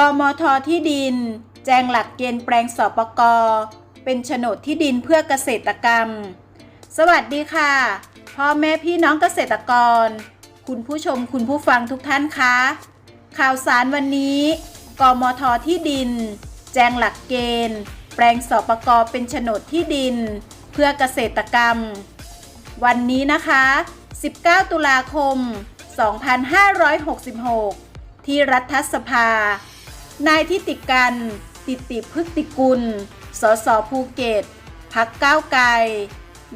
กมทที่ดิน แจงหลักเกณฑ์แปลงสปกเป็นโฉนดที่ดินเพื่อเกษตรกรรม สวัสดีค่ะ พ่อแม่พี่น้องเกษตรกร คุณผู้ชมคุณผู้ฟังทุกท่านคะข่าวสารวันนี้กมทที่ดิน แจงหลักเกณฑ์ แปลงสปกเป็นโฉนดที่ดิน เพื่อเกษตรกรรม วันนี้นะคะ 19 ตุลาคม 2566 ที่รัฐสภา นายทิติกัน ติติพฤติกุล สสภูเก็ต พักก้าวไกล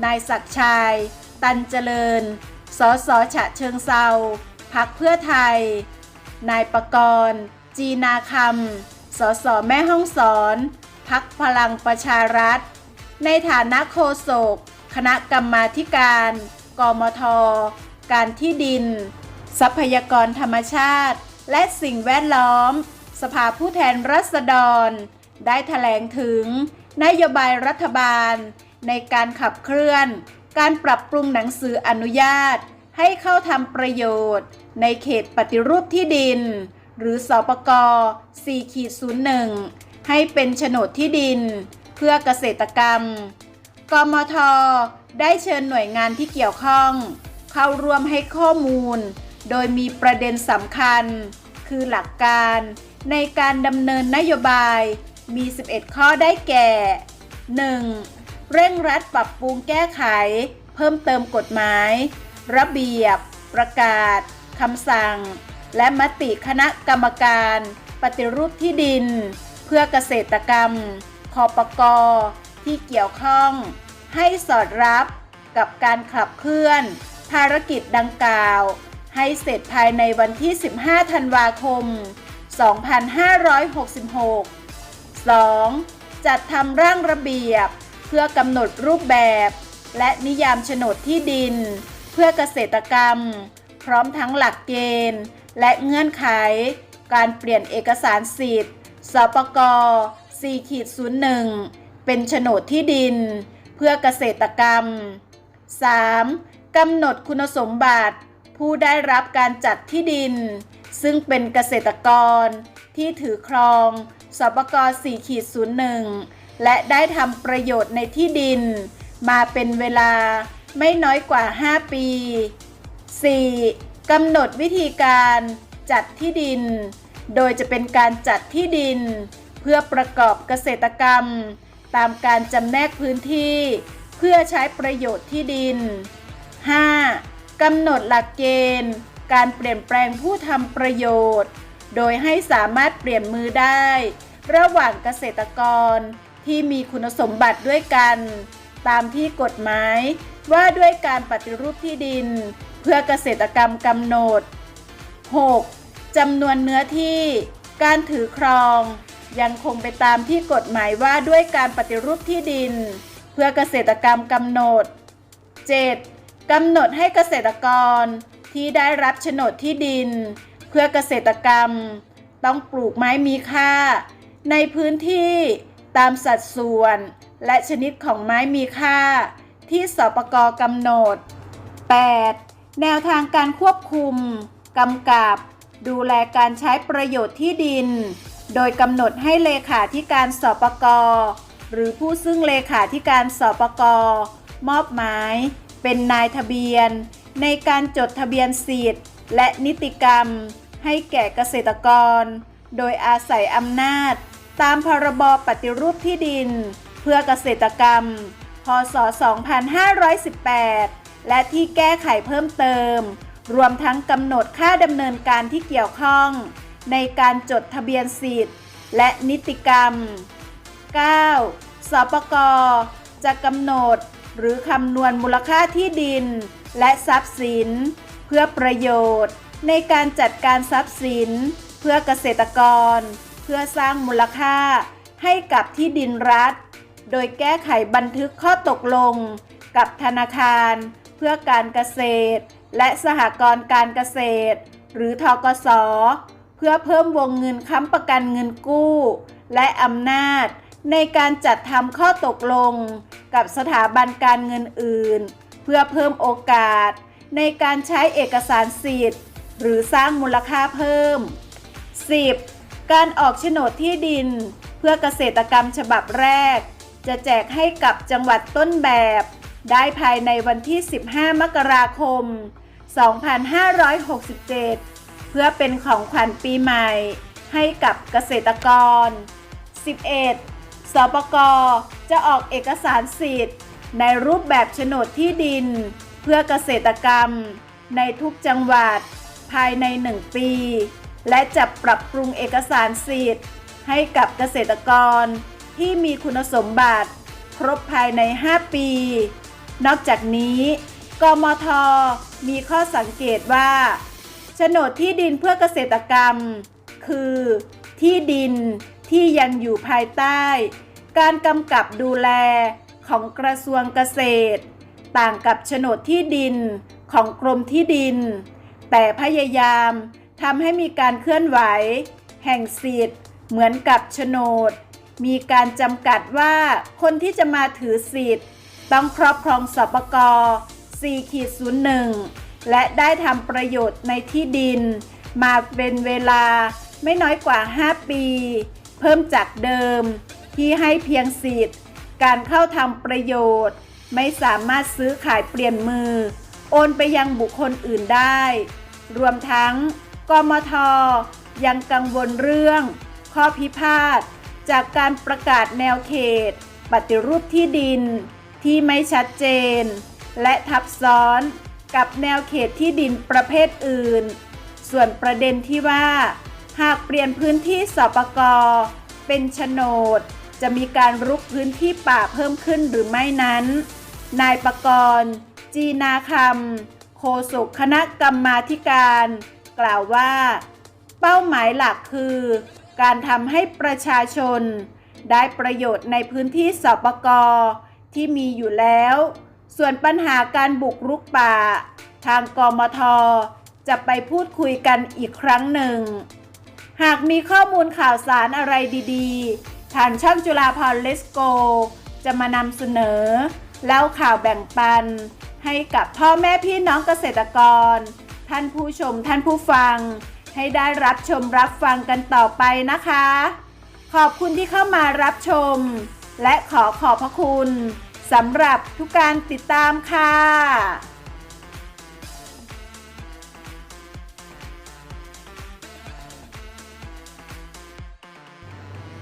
นายศักชัยตันเจริญ สสฉะเชิงเซาพักเพื่อไทย นายประกรณ์ จีนาคำ สสแม่ห้องสอน พักพลังประชารัฐ ในฐานะโฆษก คณะกรรมาธิการ กมท การที่ดิน ทรัพยากรธรรมชาติ และสิ่งแวดล้อม สภาผู้แทนรัษฎร ได้ถแถลงถึง นโยบายรัฐบาล ในการขับเคลื่อน การปรับปรุงหนังสืออนุญาต ให้เข้าทำประโยชน์ ในเขตปฏิรูปที่ดิน หรือสอปก4-01 ให้เป็นโฉนดที่ดิน เพื่อเกษตรกรรม กมท ได้เชิญหน่วยงานที่เกี่ยวข้อง เข้าร่วมให้ข้อมูล โดยมีประเด็นสำคัญ คือหลักการ ในการดำเนินนโยบายมี 11 ข้อได้แก่ 1. เร่งรัดปรับปรุงแก้ไข เพิ่มเติมกฎหมาย ระเบียบ ประกาศคำสั่ง และมติคณะกรรมการ ปฏิรูปที่ดิน เพื่อเกษตรกรรมคอปกที่เกี่ยวข้อง ให้สอดรับกับการขับเคลื่อน ภารกิจดังกล่าว ให้เสร็จภายในวันที่ 15 ธันวาคม 2566 2. จัดทำร่างระเบียบ เพื่อกำหนดรูปแบบ และนิยามโฉนดที่ดิน เพื่อเกษตรกรรม พร้อมทั้งหลักเกณฑ์ และเงื่อนไข การเปลี่ยนเอกสารสิทธิ์ สปก4-01 เป็นโฉนดที่ดิน เพื่อเกษตรกรรม 3. กำหนดคุณสมบัติ ผู้ได้รับการจัดที่ดิน ซึ่งเป็นเกษตรกรที่ถือครองสปก4-01 และได้ทำประโยชน์ในที่ดิน มาเป็นเวลาไม่น้อยกว่า 5 ปี 4. กำหนดวิธีการจัดที่ดิน โดยจะเป็นการจัดที่ดิน เพื่อประกอบเกษตรกรรม ตามการจำแนกพื้นที่ เพื่อใช้ประโยชน์ที่ดิน 5. กำหนดหลักเกณฑ์ การเปลี่ยนแปลงผู้ทำประโยชน์ โดยให้สามารถเปลี่ยนมือได้ ระหว่างเกษตรกรที่มีคุณสมบัติด้วยกัน ตามที่กฎหมายว่าด้วยการปฏิรูปที่ดิน เพื่อเกษตรกรรมกำหนด 6. จำนวนเนื้อที่ การถือครอง ยังคงไปตามที่กฎหมายว่าด้วยการปฏิรูปที่ดิน เพื่อเกษตรกรรมกำหนด 7. กำหนดให้เกษตรกร ที่ได้รับโฉนดที่ดิน เพื่อเกษตรกรรม ต้องปลูกไม้มีค่า ในพื้นที่ตามสัดส่วน และชนิดของไม้มีค่า ที่สปกกำหนด 8. แนวทางการควบคุมกำกับ ดูแลการใช้ประโยชน์ที่ดิน โดยกำหนดให้เลขาธิการสปกหรือผู้ซึ่งเลขาธิการสปกมอบหมาย เป็นนายทะเบียน ในการจดทะเบียนสิทธิ์และนิติกรรม ให้แก่เกษตรกร โดยอาศัยอำนาจ ตามพรบปฏิรูปที่ดิน เพื่อเกษตรกรรม พศ 2518 และที่แก้ไขเพิ่มเติม รวมทั้งกำหนดค่าดำเนินการที่เกี่ยวข้อง ในการจดทะเบียนสิทธิ์และนิติกรรม 9. สปกจะกำหนดหรือคำนวณมูลค่าที่ดิน และทรัพย์สิน เพื่อประโยชน์ ในการจัดการทรัพย์สิน เพื่อเกษตรกร เพื่อสร้างมูลค่า ให้กับที่ดินรัฐ โดยแก้ไขบันทึกข้อตกลง กับธนาคาร เพื่อการเกษตร และสหกรณ์การเกษตร หรือทกสเพื่อเพิ่มวงเงินค้ำประกันเงินกู้ และอำนาจ ในการจัดทำข้อตกลง กับสถาบันการเงินอื่น พื่อเพิ่มโอกาส ในการใช้เอกสารสิทธิ์ หรือสร้างมูลค่าเพิ่ม 10. การออกโฉนดที่ดิน เพื่อเกษตรกรรมฉบับแรก จะแจกให้กับจังหวัดต้นแบบ ได้ภายในวันที่ 15 มกราคม 2567 เพื่อเป็นของขวัญปีใหม่ ให้กับเกษตรกร 11. สปกจะออกเอกสารสิทธิ์ ในรูปแบบโฉนดที่ดิน เพื่อเกษตรกรรม ในทุกจังหวัด ภายใน 1 ปี และจะปรับปรุงเอกสารสิทธิ์ ให้กับเกษตรกร ที่มีคุณสมบัติ ครบภายใน 5 ปี นอกจากนี้กมทมีข้อสังเกตว่าโฉนดที่ดินเพื่อเกษตรกรรม คือ ที่ดินที่ยังอยู่ภายใต้ การกำกับดูแล ของกระทรวงเกษตร ต่างกับโฉนดที่ดินของกรมที่ดิน แต่พยายามทำให้มีการเคลื่อนไหว แห่งสิทธิ์เหมือนกับโฉนด มีการจำกัดว่าคนที่จะมาถือสิทธิ์ ต้องครอบครองสปก4-01 และได้ทำประโยชน์ในที่ดิน มาเป็นเวลาไม่น้อยกว่า 5 ปี เพิ่มจากเดิมที่ให้เพียงสิทธิ์ การเข้าทำประโยชน์ ไม่สามารถซื้อขายเปลี่ยนมือ โอนไปยังบุคคลอื่นได้ รวมทั้งกมทยังกังวลเรื่อง ข้อพิพาทจากการประกาศแนวเขต ปฏิรูปที่ดิน ที่ไม่ชัดเจน และทับซ้อนกับแนวเขตที่ดินประเภทอื่น ส่วนประเด็นที่ว่า หากเปลี่ยนพื้นที่สปกเป็นโฉนด จะมีการรุกพื้นที่ป่าเพิ่มขึ้นหรือไม่นั้น นายประกรณ์ จีนาคำโฆษกคณะกรรมาการ กล่าวว่า เป้าหมายหลักคือ การทำให้ประชาชน ได้ประโยชน์ในพื้นที่สปกที่มีอยู่แล้ว ส่วนปัญหาการบุกรุกป่า ทางกมท จะไปพูดคุยกันอีกครั้งหนึ่ง หากมีข้อมูลข่าวสารอะไรดีๆ ทางช่องจุฬาพรเลสโก จะมานำเสนอ เล่าข่าวแบ่งปัน ให้กับพ่อแม่พี่น้องเกษตรกร ท่านผู้ชมท่านผู้ฟัง ให้ได้รับชมรับฟังกันต่อไปนะคะ ขอบคุณที่เข้ามารับชม และขอขอบพระคุณสำหรับทุกการติดตามค่ะ